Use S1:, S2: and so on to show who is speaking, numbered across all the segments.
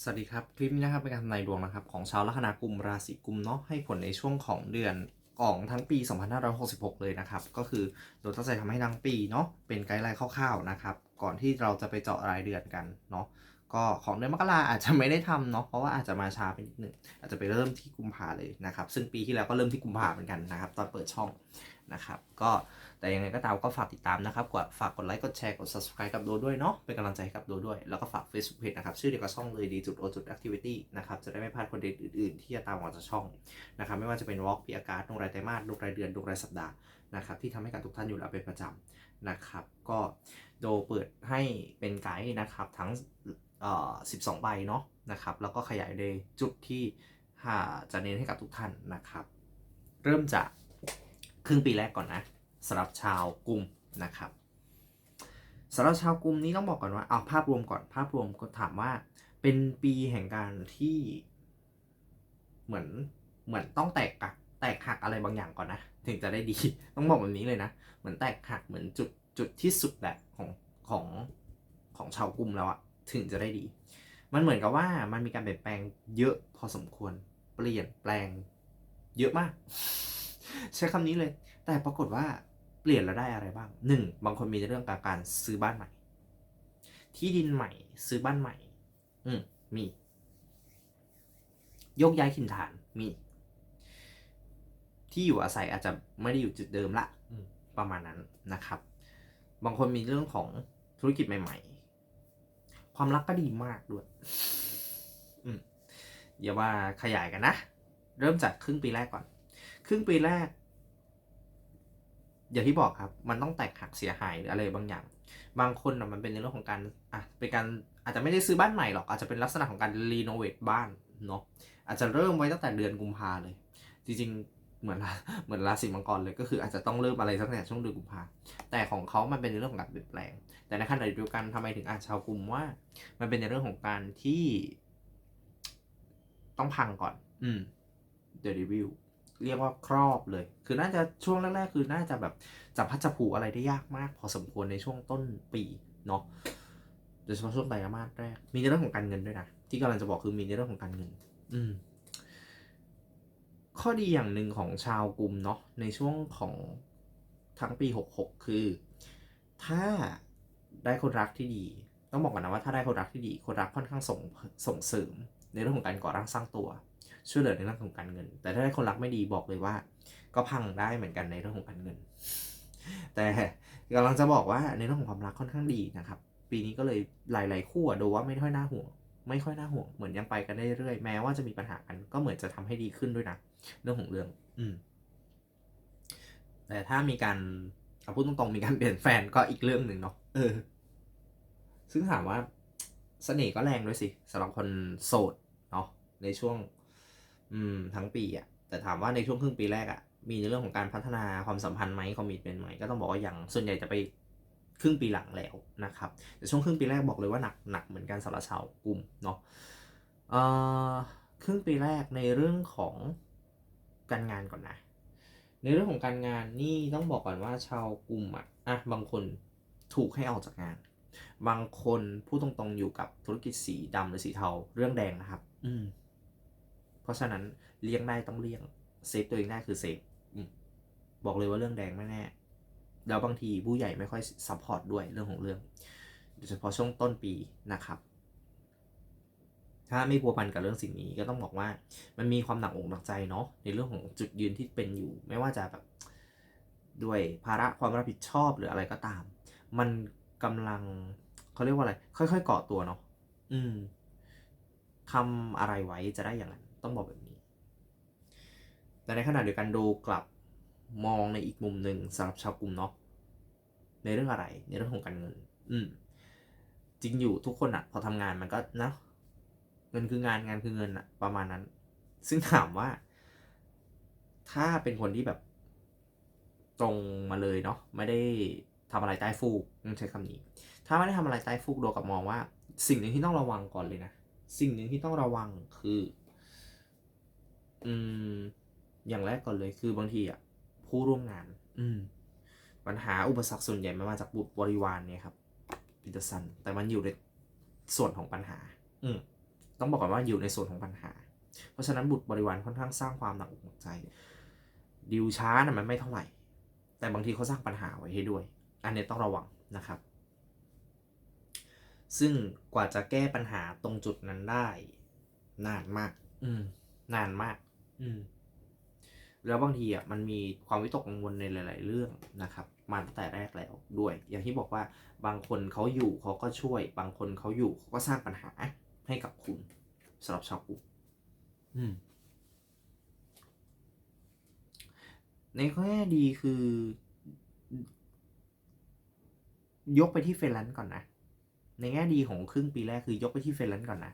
S1: สวัสดีครับ คลิปนี้นะครับเป็นการทำนายดวงนะครับ ของชาวลัคนากุมราศีกุมเนาะให้ผลในช่วงของเดือนของทั้งปี 2566 เลยนะครับ ก็คือโดยตั้งใจทำให้ทั้งปีเนาะเป็นไกด์ไลน์คร่าวๆนะครับ ก่อนที่เราจะไปเจาะรายเดือนกันเนาะก็ของเดือนมกราอาจจะไม่ได้ทำเนาะเพราะว่าอาจจะมาช้าไปนิดหนึ่งอาจจะไปเริ่มที่กุมภาเลยนะครับ ซึ่งปีที่แล้วก็เริ่มที่กุมภาเหมือนกันนะครับ ตอนเปิดช่องนะครับ ก็ แต่ยังไงก็ตามก็ฝากติดตามนะครับกดฝากกดไลค์กดแชร์กด subscribe กับโดด้วยเนาะเป็นกำลังใจให้กับโดด้วย แล้วก็ฝาก Facebook Page นะครับชื่อเดียวกับช่องเลยดีจุดโอจุด activity นะครับจะได้ไม่พลาดคอนเทนต์อื่นๆ ที่จะตามออกจากช่องนะครับไม่ว่าจะเป็นวอล์กปีอากาศดวงรายไตรมาสดวงรายเดือนดวงรายสัปดาห์นะครับที่ทำให้กับทุกท่านอยู่แล้วเป็นประจำนะครับก็โดเปิดให้เป็นไกด์นะครับทั้งเอ่อ12 ใบเนาะนะครับแล้วก็ขยายในจุดที่หาจะเน้นให้กับทุกท่านนะครับ เริ่มจากครึ่งปีแรกก่อนนะ สำหรับชาวกลุ่มนะครับสำหรับชาวกลุ่มนี้ต้องบอกก่อนว่าเอาภาพรวมก่อนภาพรวมก็ถามว่า เป็นปีแห่งการที่เหมือนเหมือนต้องแตกกักแตกหักอะไรบางอย่างก่อนนะ ถึงจะได้ดี ต้องบอกแบบนี้เลยนะ เหมือนแตกหักเหมือนจุดจุดที่สุดแหละของของของชาวกลุ่มแล้วอะถึงจะได้ดี มันเหมือนกับว่ามันมีการเปลี่ยนแปลงเยอะพอสมควร เปลี่ยนแปลงเยอะมาก ใช้คำนี้เลย แต่ปรากฏว่า เปลี่ยนแล้วได้อะไรบ้างหนึ่งบางคนมีในเรื่องการการซื้อบ้านใหม่ ที่ดินใหม่ ซื้อบ้านใหม่ อืมมียกย้ายถิ่นฐานมี ที่อยู่อาศัยอาจจะไม่ได้อยู่จุดเดิมละอืมประมาณนั้นนะครับ บางคนมีเรื่องของธุรกิจใหม่ ๆ ความรักก็ดีมากด้วยอืมอย่าว่าขยายกันนะ เริ่มจากครึ่งปีแรกก่อน ครึ่งปีแรก อย่างที่บอกครับมันต้องแตกหักเสียหายหรืออะไรบางอย่าง บางคนนะมันเป็นในเรื่องของการอะเป็นการอาจจะไม่ได้ซื้อบ้านใหม่หรอกอาจจะเป็นลักษณะของการรีโนเวทบ้านเนาะอาจจะเริ่มไว้ตั้งแต่เดือนกุมภาเลย จริงๆเหมือนเหมือนราศีมังกรเลยก็คืออาจจะต้องเริ่มอะไรตั้งแต่ช่วงเดือนกุมภาแต่ของเขามันเป็นในเรื่องของการเปลี่ยนแปลง แต่ในขณะเดียวกันทำไมถึงอาชาวกลุ่มว่า มันเป็นในเรื่องของการที่ ต้องพังก่อน อืมเดลิวิว เรียกว่าครอบเลย คือน่าจะช่วงแรกๆ คือน่าจะแบบจับพัดจับผูอะไรได้ยากมาก พอสมควรในช่วงต้นปีเนาะโดยเฉพาะช่วงไตรมาสแรก มีในเรื่องของการเงินด้วยนะ ที่กำลังจะบอกคือมีในเรื่องของการเงิน อืม ข้อดีอย่างหนึ่งของชาวกลุ่มเนาะในช่วงของทั้งปี 66 คือ ถ้าได้คนรักที่ดี ต้องบอกก่อนนะว่าถ้าได้คนรักที่ดี คนรักค่อนข้างส่งส่งเสริม ในเรื่องของการก่อร่างสร้างตัว ช่วยเหลือในเรื่องของการเงิน แต่ถ้าได้คนรักไม่ดีบอกเลยว่า ก็พังได้เหมือนกันในเรื่องของการเงิน แต่กำลังจะบอกว่าในเรื่องของความรักค่อนข้างดีนะครับ ปีนี้ก็เลยหลาย ๆ คู่ดูว่าไม่ค่อยน่าห่วงไม่ค่อยน่าห่วงเหมือนยังไปกันได้เรื่อยแม้ว่าจะมีปัญหากันก็เหมือนจะทำให้ดีขึ้นด้วยนะเรื่องของเรื่อง อืม แต่ถ้ามีการเอาพูดตรงๆมีการเปลี่ยนแฟนก็อีกเรื่องหนึ่งเนาะเออ ซึ่งถามว่าเสน่ห์ก็แรงด้วยสิสำหรับคนโสดเนาะในช่วง อืมทั้งปีอะ่ะแต่ถามว่าในช่วงครึ่งปีแรกอะ่ะมีในเรื่องของการพัฒนาความสัมพันธ์ไหมคอมมิตเมนต์ไหมก็ต้องบอกว่ายังส่วนใหญ่จะไปครึ่งปีหลังแล้วนะครับแต่ช่วงครึ่งปีแรกบอกเลยว่าหนักหนักเหมือนกันสำหรับชาวกลุ่มเนาะเอ่อครึ่งปีแรกในเรื่องของการงานก่อนนะ ในเรื่องของการงานนี่ต้องบอกก่อนว่าชาวกลุ่มอะอะบางคนถูกให้ออกจากงาน บางคนพูดตรงๆอยู่กับธุรกิจสีดำหรือสีเทาเรื่องแดงนะครับ อืม เพราะฉะนั้นเลี่ยงได้ต้องเลี่ยงเซฟตัวเองได้คือเซฟบอกเลยว่าเรื่องแดงไม่แน่แล้วบางทีผู้ใหญ่ไม่ค่อยซัพพอร์ตด้วยเรื่องของเรื่องโดยเฉพาะช่วงต้นปีนะครับ ถ้าไม่พัวพันกับเรื่องสิ่งนี้ก็ต้องบอกว่า มันมีความหนักอกหนักใจเนาะในเรื่องของจุดยืนที่เป็นอยู่ ไม่ว่าจะแบบด้วยภาระความรับผิดชอบหรืออะไรก็ตาม มันกำลังเขาเรียกว่าอะไร ค่อยๆเกาะตัวเนาะอืมทำอะไรไว้จะได้อย่างนั้น ต้องบอกแบบนี้ แต่ในขณะเดียวกันดูกลับมองในอีกมุมหนึ่งสำหรับชาวกลุ่มเนาะในเรื่องอะไร ในเรื่องของการเงิน อืม จริงอยู่ทุกคนอะพอทำงานมันก็นะเงินคืองานงานคือเงินอะประมาณนั้น ซึ่งถามว่า ถ้าเป็นคนที่แบบ ตรงมาเลยเนาะไม่ได้ทำอะไรใต้ฟูกต้องใช้คำนี้ ถ้าไม่ได้ทำอะไรใต้ฟูกโดกับมองว่า สิ่งหนึ่งที่ต้องระวังก่อนเลยนะ สิ่งหนึ่งที่ต้องระวังคือ อืม อย่างแรกก่อนเลยคือบางทีอะผู้ร่วมงาน อืม ปัญหาอุปสรรคส่วนใหญ่มันมาจากบุตรบริวารเนี่ยครับพิจสัน แต่มันอยู่ในส่วนของปัญหา อืมต้องบอกก่อนว่าอยู่ในส่วนของปัญหา เพราะฉะนั้นบุตรบริวารค่อนข้างสร้างความหนักอกหนักใจดิวช้านะมันไม่เท่าไหร่ แต่บางทีเขาสร้างปัญหาไว้ให้ด้วย อันนี้ต้องระวังนะครับ ซึ่งกว่าจะแก้ปัญหาตรงจุดนั้นได้ นานมาก อืม นานมาก อืมแล้วบางทีอะมันมีความวิตกกังวลในหลาย ๆ เรื่องนะครับมาตั้งแต่แรกแล้วด้วย อย่างที่บอกว่าบางคนเขาอยู่เขาก็ช่วย บางคนเขาอยู่เขาก็สร้างปัญหาให้กับคุณสำหรับชาวกุมอืมในข้อแง่ดีคือ ยกไปที่เฟรนแลนซ์ก่อนนะ ในแง่ดีของครึ่งปีแรกคือยกไปที่เฟรนแลนซ์ก่อนนะ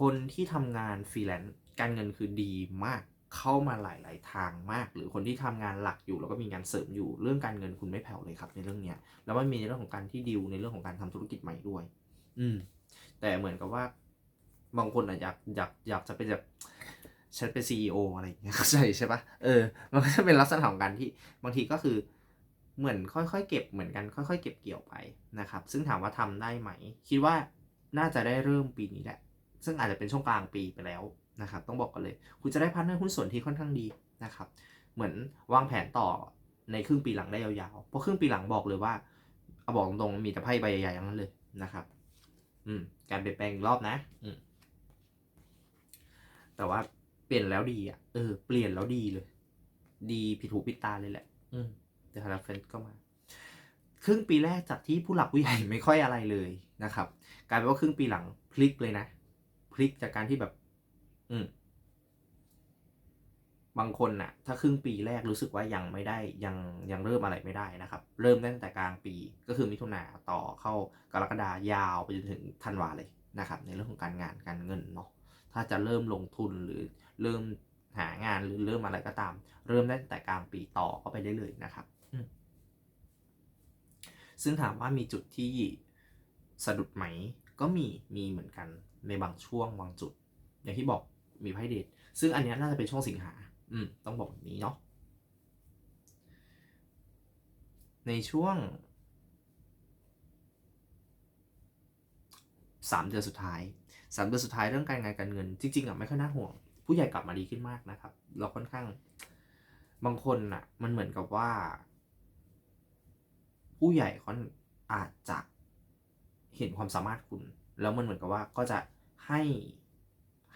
S1: คนที่ทำงานฟรีแลนซ์ การเงินคือดีมากเข้ามาหลาย ๆ ทางมาก หรือคนที่ทำงานหลักอยู่แล้วก็มีงานเสริมอยู่เรื่องการเงินคุณไม่แผ่วเลยครับ ในเรื่องเนี้ยแล้วมันมีในเรื่องของการที่ดิวในเรื่องของการทำธุรกิจใหม่ด้วย อืม แต่เหมือนกับว่า บางคนอะอยากอยากอยากจะเป็นแบบฉันเป็นซีออะไรอย่างเงี้ยเข้าใจใช่ปะเออ มันก็จะเป็นลักษณะของการที่บางทีก็คือเหมือนค่อยๆเก็บเหมือนกันค่อยๆเก็บเกี่ยวไปนะครับ ซึ่งถามว่าทำได้ไหม คิดว่าน่าจะได้เริ่มปีนี้แหละ ซึ่งอาจจะเป็นช่วงกลางปีไปแล้ว นะครับ ต้องบอกกันเลย คุณจะได้พาร์ทเนอร์หุ้นส่วนที่ค่อนข้างดีนะครับ เหมือนวางแผนต่อในครึ่งปีหลังได้ยาวๆ เพราะครึ่งปีหลังบอกเลยว่า เอาบอกตรงๆ มีแต่ไพ่ใบใหญ่ๆทั้งนั้นเลยนะครับ อืม การเปลี่ยนแปลงอีกรอบนะ อืม แต่ว่าเปลี่ยนแล้วดีอะ เออ เปลี่ยนแล้วดีเลย ดีผิดหูผิดตาเลยแหละ อืมเดฮาราเฟนก็มา ครึ่งปีแรกจากที่ผู้หลักผู้ใหญ่ไม่ค่อยอะไรเลยนะครับ กลายเป็นว่าครึ่งปีหลังพลิกเลยนะ พลิกจากการที่แบบ อืมบางคนน่ะ ถ้าครึ่งปีแรกรู้สึกว่ายังไม่ได้ยังยังเริ่มอะไรไม่ได้นะครับ เริ่มตั้งแต่กลางปีก็คือมิถุนาต่อเข้ากรกฎายาวไปจนถึงธันวาเลยนะครับ ในเรื่องของการงานการเงินเนาะถ้าจะเริ่มลงทุนหรือเริ่มหางานหรือเริ่มอะไรก็ตาม เริ่มได้ตั้งแต่กลางปีต่อเข้าไปได้เลยนะครับ ซึ่งถามว่ามีจุดที่สะดุดไหม ก็มีมีเหมือนกันในบางช่วงบางจุด อย่างที่บอก มีไพ่เดทซึ่งอันนี้น่าจะเป็นช่วงสิงหา อืม ต้องบอกแบบนี้เนาะ ในช่วงสามเดือนสุดท้ายสามเดือนสุดท้ายเรื่องการงานการเงิน จริงๆอะไม่ค่อยน่าห่วง ผู้ใหญ่กลับมาดีขึ้นมากนะครับ เราค่อนข้างบางคนอะ มันเหมือนกับว่า ผู้ใหญ่เขาอาจจะเห็นความสามารถคุณ แล้วมันเหมือนกับว่าก็จะให้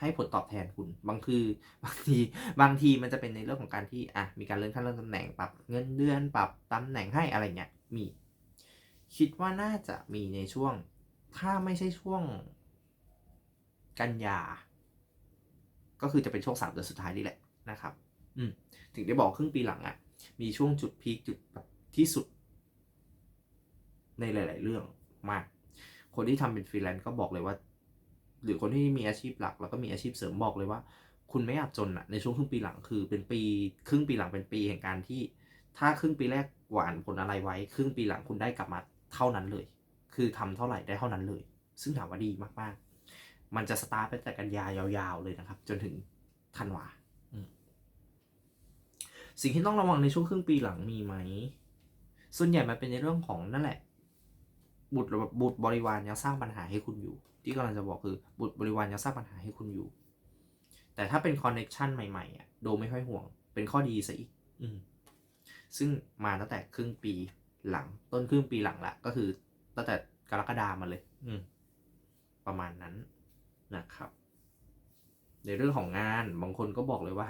S1: ให้ผลตอบแทนคุณ บางคือบางทีบางทีมันจะเป็นในเรื่องของการที่อะมีการเลื่อนขั้นเลื่อนตำแหน่งปรับเงินเดือนปรับตำแหน่งให้อะไรเงี้ยมี คิดว่าน่าจะมีในช่วง ถ้าไม่ใช่ช่วงกันยา ก็คือจะเป็นช่วงสามเดือนสุดท้ายนี่แหละนะครับ อืมถึงได้บอกครึ่งปีหลังอะ่ะ มีช่วงจุดพีคจุดแบบที่สุด ในหลาย ๆ เรื่องมาก คนที่ทำเป็นฟรีแลนซ์ก็บอกเลยว่า หรือคนที่มีอาชีพหลัก แล้วก็มีอาชีพเสริมบอกเลยว่า คุณไม่อยาจจนอะในช่วงครึ่งปีหลังคือเป็นปี ครึ่งปีหลังเป็นปีแห่งการที่ ถ้าครึ่งปีแรกหวานผลอะไรไว้ ครึ่งปีหลังคุณได้กลับมาเท่านั้นเลย คือทำเท่าไหร่ได้เท่านั้นเลย ซึ่งถามว่าดีมากๆ มันจะสตาร์ทไปแต่กันยายาวๆเลยนะครับ จนถึงธันวาสิ่งที่ต้องระวังในช่วงครึ่งปีหลังมีไหม ส่วนใหญ่มันเป็นในเรื่องของนั่นแหละ บุตรบุตรบริวารยังสร้างปัญหาให้คุณอยู่ ที่กำลังจะบอกคือบุตรบริวารยังสร้างปัญหาให้คุณอยู่ แต่ถ้าเป็นคอนเน็ชันใหม่ๆอะโดไม่ค่อยห่วง เป็นข้อดีซะอีก อืซึ่งมาตั้งแต่ครึ่งปีหลัง ต้นครึ่งปีหลังละก็คือตั้งแต่กรกฎามาเลย อืประมาณนั้นนะครับ ในเรื่องของงานบางคนก็บอกเลยว่า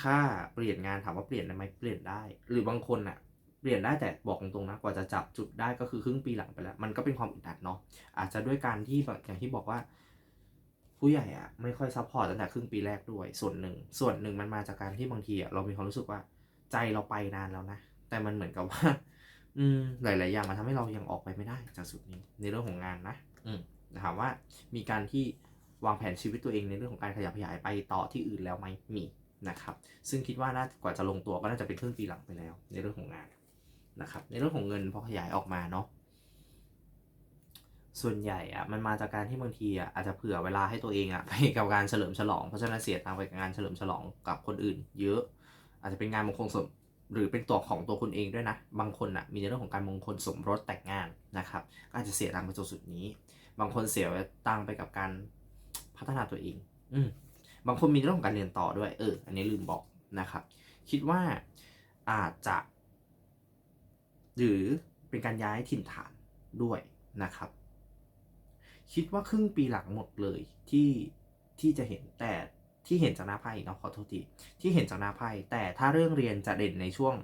S1: ถ้าเปลี่ยนงานถามว่าเปลี่ยนได้ไหมเปลี่ยนได้ หรือบางคนอะ เปลี่ยนได้แต่บอกตรงๆนะกว่าจะจับจุดได้ก็คือครึ่งปีหลังไปแล้ว มันก็เป็นความอึดอัดเนาะอาจจะด้วยการที่แบบอย่างที่บอกว่า ผู้ใหญ่อะไม่ค่อยซัพพอร์ตตั้งแต่ครึ่งปีแรกด้วยส่วนหนึ่ง ส่วนหนึ่งมันมาจากการที่บางทีอะเรามีความรู้สึกว่าใจเราไปนานแล้วนะแต่มันเหมือนกับว่า อืมหลาย ๆ อย่างมันทำให้เรายังออกไปไม่ได้จากจุดนี้ในเรื่องของงานนะ อืมถามว่ามีการที่วางแผนชีวิตตัวเองในเรื่องของการขยับขยายไปต่อที่อื่นแล้วไหมมีนะครับ ซึ่งคิดว่าน่ากว่าจะลงตัวก็น่าจะเป็นครึ่งปีหลังไปแล้ว ในเรื่องของงาน นะครับในเรื่องของเงินพอขยายออกมาเนาะส่วนใหญ่อะมันมาจากการที่บางทีอะอาจจะเผื่อเวลาให้ตัวเองอะไปกับการเฉลิมฉลองเพราะฉะนั้นเสียตังไปกับงานเฉลิมฉลองกับคนอื่น เยอะ อาจจะเป็นงานมงคลสมหรือเป็นตัวของตัวคุณเองด้วยนะ บางคนอะมีในเรื่องของการมงคลสมรสแต่งงานนะครับก็อาจจะเสียตังไปจุดสุดนี้ บางคนเสียตังไปกับการพัฒนาตัวเอง อืบางคนมีเรื่องของการเรียนต่อด้วยเอออันนี้ลืมบอกนะครับ คิดว่าอาจจะ หรือเป็นการย้ายถิ่นฐานด้วยนะครับ คิดว่าครึ่งปีหลังหมดเลยที่ที่จะเห็นแต่ที่เห็นจากหน้าไพ่เนาะขอโทษทีที่เห็นจากหน้าไพ่แต่ถ้าเรื่องเรียนจะเด่นในช่วง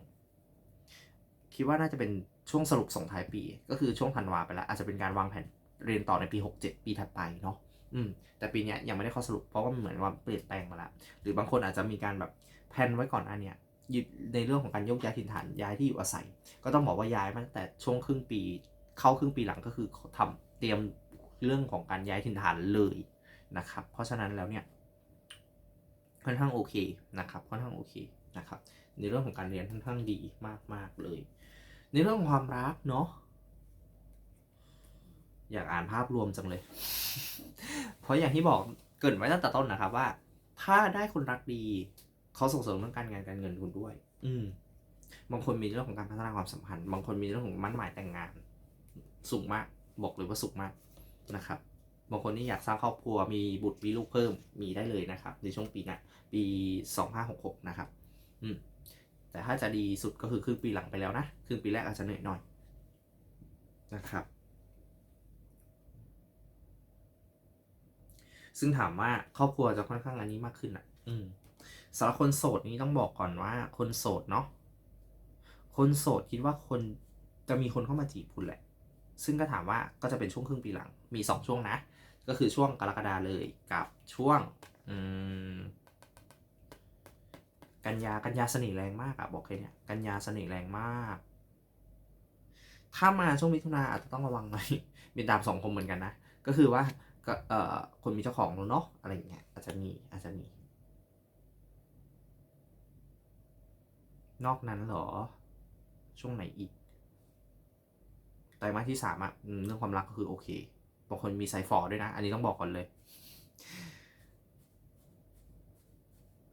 S1: คิดว่าน่าจะเป็นช่วงสรุปส่งท้ายปี ก็คือช่วงธันวาไปแล้วอาจจะเป็นการวางแผนเรียนต่อในปี 67 ปีถัดไปเนาะอืมแต่ปีเนี้ยยังไม่ได้ข้อสรุปเพราะว่ามันเหมือนว่าเปลี่ยนแปลงมาแล้วหรือบางคนอาจจะมีการแบบแพลนไว้ก่อนอันเนี้ย ยึดในเรื่องของการยกย้ายถิ่นฐานย้ายที่อยู่อาศัย ก็ต้องบอกว่าย้ายมาตั้งแต่ช่วงครึ่งปีเข้าครึ่งปีหลังก็คือทำเตรียมเรื่องของการย้ายถิ่นฐานเลยนะครับ เพราะฉะนั้นแล้วเนี่ยค่อนข้างโอเคนะครับค่อนข้างโอเคนะครับในเรื่องของการเรียนค่อนข้างดีมากๆเลย ในเรื่องความรักเนาะอยากอ่านภาพรวมจังเลย เพราะอย่างที่บอกเกินไว้ตั้งแต่ต้นนะครับว่า ถ้าได้คนรักดี เขาส่งเสริมเรื่องการงานการเงินคุณด้วย อืม บางคนมีเรื่องของการพัฒนาความสัมพันธ์ บางคนมีเรื่องของมั่นหมายแต่งงาน สูงมาก บอกเลยว่าสูงมากนะครับ บางคนที่อยากสร้างครอบครัว มีบุตรมีลูกเพิ่ม มีได้เลยนะครับ ในช่วงปีหน้าปี2566นะครับ อืม แต่ถ้าจะดีสุดก็คือครึ่งปีหลังไปแล้วนะ ครึ่งปีแรกอาจจะเหนื่อยหน่อยนะครับ ซึ่งถามว่าครอบครัวจะค่อนข้างอันนี้มากขึ้นอะ อืม สำหรับคนโสดนี้ต้องบอกก่อนว่า คนโสดเนาะคนโสดคิดว่าคนจะมีคนเข้ามาจีบคุณแหละ ซึ่งก็ถามว่าก็จะเป็นช่วงครึ่งปีหลังมีสองช่วงนะ ก็คือช่วงกรกฎาเลยกับช่วงอืมกันยากันยาเสน่ห์แรงมากอะบอกเลยเนี่ยกันยาเสน่ห์แรงมาก ถ้ามาช่วงมิถุนาอาจจะต้องระวังหน่อยเป็นดาบสองคมเหมือนกันนะ ก็คือว่าก็เอ่อคนมีเจ้าของแล้วเนาะอะไรอย่างเงี้ยอาจจะมีอาจจะมี นอกนั้นเหรอ ช่วงไหนอีกไตรมาสที่สามอะเรื่องความรักก็คือโอเคบางคนมีไซฟอร์ด้วยนะ อันนี้ต้องบอกก่อนเลย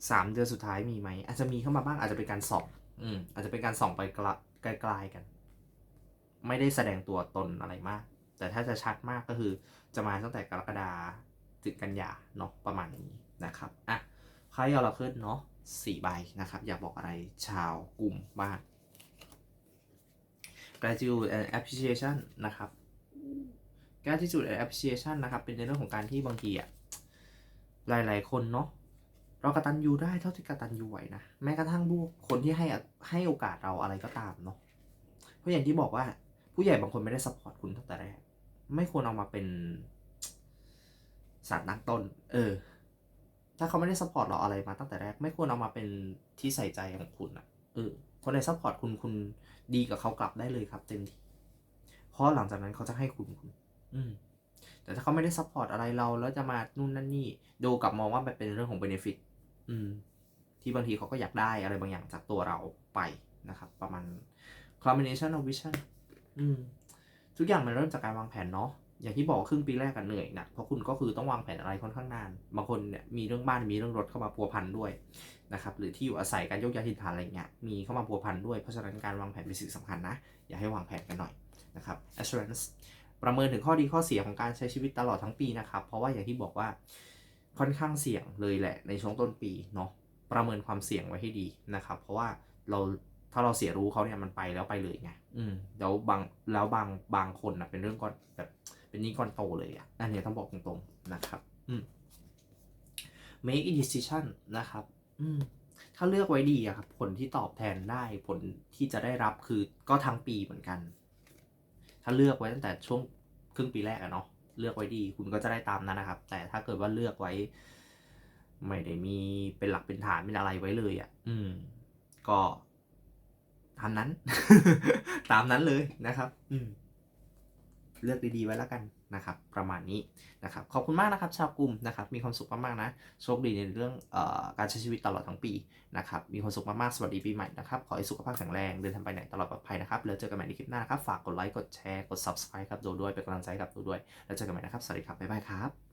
S1: สามเดือนสุดท้ายมีไหมอาจจะมีเข้ามาบ้างอาจจะเป็นการส่องอืมอาจจะเป็นการส่องไปไกลไกลๆกัน ไม่ได้แสดงตัวตนอะไรมาก แต่ถ้าจะชัดมากก็คือจะมาตั้งแต่กรกฎาถึงกันยาเนาะประมาณนี้นะครับอะไพ่ออราเคิลเนาะ สี่ใบนะครับ อยากบอกอะไรชาวกลุ่มบ้าง gratitude and appreciation นะครับ gratitude and appreciation นะครับ เป็นในเรื่องของการที่บางทีอะหลาย ๆ คนเนาะเรากระตันยูได้เท่าที่กระตันยูไหวนะ แม้กระทั่งผู้คนที่ให้ให้โอกาสเราอะไรก็ตามเนาะเพราะอย่างที่บอกว่า ผู้ใหญ่บางคนไม่ได้ซัพพอร์ตคุณตั้งแต่แรกไม่ควรเอามาเป็นสารตั้งต้น เออ ถ้าเขาไม่ได้ซัพพอร์ตเราอะไรมาตั้งแต่แรก ไม่ควรเอามาเป็นที่ใส่ใจของคุณอะเออคนใดซัพพอร์ตคุณคุณดีกับเขากลับได้เลยครับเต็มที่เพราะหลังจากนั้นเขาจะให้คุณคุณ อืมแต่ถ้าเขาไม่ได้ซัพพอร์ตอะไรเราแล้วจะมานู่นนั่นนี่ดูกลับมองว่ามันเป็นเรื่องของเบนฟิตอืม ที่บางทีเขาก็อยากได้อะไรบางอย่างจากตัวเราไปนะครับ ประมาณ combination of vision อืม ทุกอย่างมันเริ่มจากการวางแผนเนาะ อย่างที่บอกครึ่งปีแรกกันเหนื่อยหนะเพราะคุณก็คือต้องวางแผนอะไรค่อนข้างนาน บางคนเนี่ยมีเรื่องบ้านมีเรื่องรถเข้ามาพัวพันด้วยนะครับหรือที่อยู่อาศัยการยกย้ายถิ่นฐานอะไรเงี้ยมีเข้ามาพัวพันด้วยเพราะฉะนั้นการวางแผนเป็นสิ่งสำคัญนะ อยากให้วางแผนกันหน่อยนะครับ assurance ประเมินถึงข้อดีข้อเสียของการใช้ชีวิตตลอดทั้งปีนะครับ เพราะว่าอย่างที่บอกว่าค่อนข้างเสี่ยงเลยแหละในช่วงต้นปีเนาะประเมินความเสี่ยงไว้ให้ดีนะครับ เพราะว่าเราถ้าเราเสียรู้เขาเนี่ยมันไปแล้วไปเลยไงอืมแล้วบางแล้วบางบางคนนะเป็นเรื่องก้อนแบบ เป็นหนี้ก้อนโตเลยอะอันนี้ต้องบอกตรงๆนะครับ อืม make a decision นะครับ อืมถ้าเลือกไว้ดีอะครับ ผลที่ตอบแทนได้ผลที่จะได้รับคือก็ทั้งปีเหมือนกัน ถ้าเลือกไว้ตั้งแต่ช่วงครึ่งปีแรกอะเนาะเลือกไว้ดี คุณก็จะได้ตามนั้นนะครับ แต่ถ้าเกิดว่าเลือกไว้ ไม่ได้มีเป็นหลักเป็นฐานเป็นอะไรไว้เลยอะ่ะอืม ก็ตามนั้น ตามนั้นเลยนะครับ อืม เลือกดีๆไว้แล้วกันนะครับประมาณนี้นะครับขอบคุณมากนะครับชาวกลุ่มนะครับมีความสุขมากๆนะโชคดีในเรื่องออการใช้ชีวิตตลอดทั้งปีนะครับมีความสุขมากๆสวัสดีปีใหม่นะครับขอให้สุขภาพแข็งแรงเดินทางไปไหนตลอดปลอดภัยนะครับแล้วเจอกันใหม่ในคลิปหน้านะครับฝากกดไลค์กดแชร์กด subscribe ครับดูด้วยเป็นกำลังใจกับดูด้วยแล้วเจอกันใหม่นะครับสวัสดีครับบ๊ายบายครับ